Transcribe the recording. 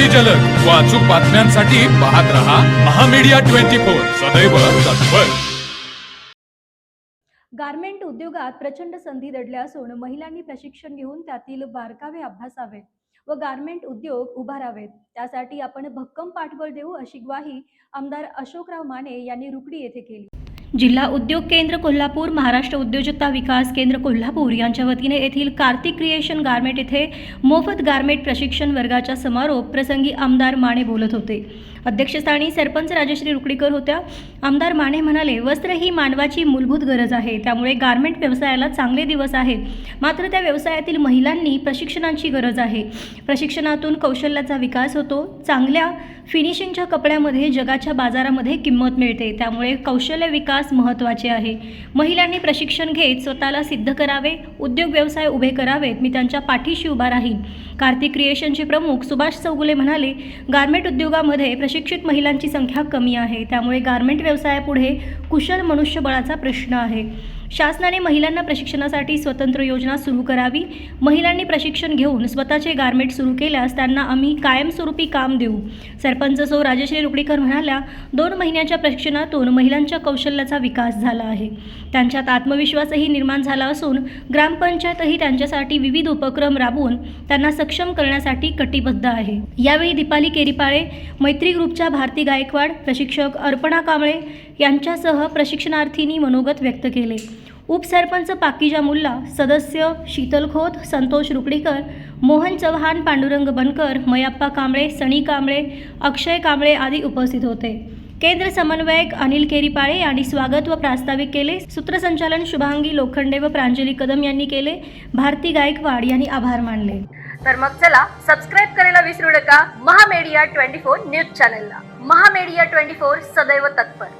अगदी जलद. व अचूक बातम्यांसाठी पाहत रहा महामीडिया ट्वेंटी फोर. सदैव तत्पर. गारमेंट उद्योगात प्रचंड संधी दडल्या असून महिलांनी प्रशिक्षण घेऊन त्यातील बारकावे अभ्यासावेत व गारमेंट उद्योग उभारावेत. त्यासाठी आपण भक्कम पाठबळ देऊ अशी ग्वाही आमदार अशोकराव माने यांनी रुकडी येथे केली. जिल्हा उद्योग केंद्र कोल्हापूर महाराष्ट्र उद्योजकता विकास केंद्र कोल्हापूर यांच्या वतीने येथील कार्तिक क्रिएशन गारमेंट येथे मोफत गारमेंट प्रशिक्षण वर्गाच्या समारोप प्रसंगी आमदार माने बोलत होते. अध्यक्षस्थानी सरपंच राजश्री रुकडीकर होत्या. आमदार माने म्हणाले वस्त्र ही मानवाची मूलभूत गरज आहे. त्यामुळे गारमेंट व्यवसायाला चांगले दिवस आहेत. मात्र त्या व्यवसायातील महिलांनी प्रशिक्षणाची गरज आहे. प्रशिक्षणातून कौशल्याचा विकास होतो. चांगल्या फिनिशिंगच्या कपड्यामध्ये जगाच्या बाजारामध्ये किंमत मिळते. त्यामुळे कौशल्य विकास महत्त्वाचे आहे. महिलांनी प्रशिक्षण घेत स्वतःला सिद्ध करावे उद्योग व्यवसाय उभे करावेत. मी त्यांच्या पाठीशी उभा राहीन. कार्तिक क्रिएशनचे प्रमुख सुभाष चौगुले म्हणाले गारमेंट उद्योगामध्ये प्रशिक्षित महिलांची संख्या कमी आहे. त्यामुळे गारमेंट व्यवसायापुढे कुशल मनुष्यबळाचा प्रश्न आहे. शासनाने महिलांना प्रशिक्षणासाठी स्वतंत्र योजना सुरू करावी. महिलांनी प्रशिक्षण घेऊन स्वतःचे गारमेंट सुरू केल्यास त्यांना आम्ही कायमस्वरूपी काम देऊ. सरपंच सौ. राजश्री रुकडीकर म्हणाल्या दोन महिन्याच्या प्रशिक्षणातून महिलांच्या कौशल्याचा विकास झाला आहे. त्यांच्यात आत्मविश्वासही निर्माण झाला असून ग्रामपंचायतही त्यांच्यासाठी विविध उपक्रम राबवून त्यांना सक्षम करण्यासाठी कटिबद्ध आहे. यावेळी दीपाली केरीपाळे मैत्री ग्रुपच्या भारती गायकवाड प्रशिक्षक अर्पणा कांबळे यांच्यासह प्रशिक्षणार्थींनी मनोगत व्यक्त केले. उपसरपंच पाकिजा मुल्ला सदस्य शीतल खोत संतोष रुकडीकर मोहन चव्हाण पांडुरंग बनकर मयाप्पा कांबळे सणी कांबळे अक्षय कांबळे आदी उपस्थित होते. केंद्र समन्वयक अनिल केरीपाळे यांनी स्वागत व प्रास्ताविक केले. सूत्रसंचालन शुभांगी लोखंडे व प्रांजली कदम यांनी केले. भारती गायकवाड यांनी आभार मानले. तर मग चला सबस्क्राईब करायला विसरू नका. महामेडिया ट्वेंटी फोर न्यूज चॅनलला. महामेडिया ट्वेंटी फोर सदैव तत्पर.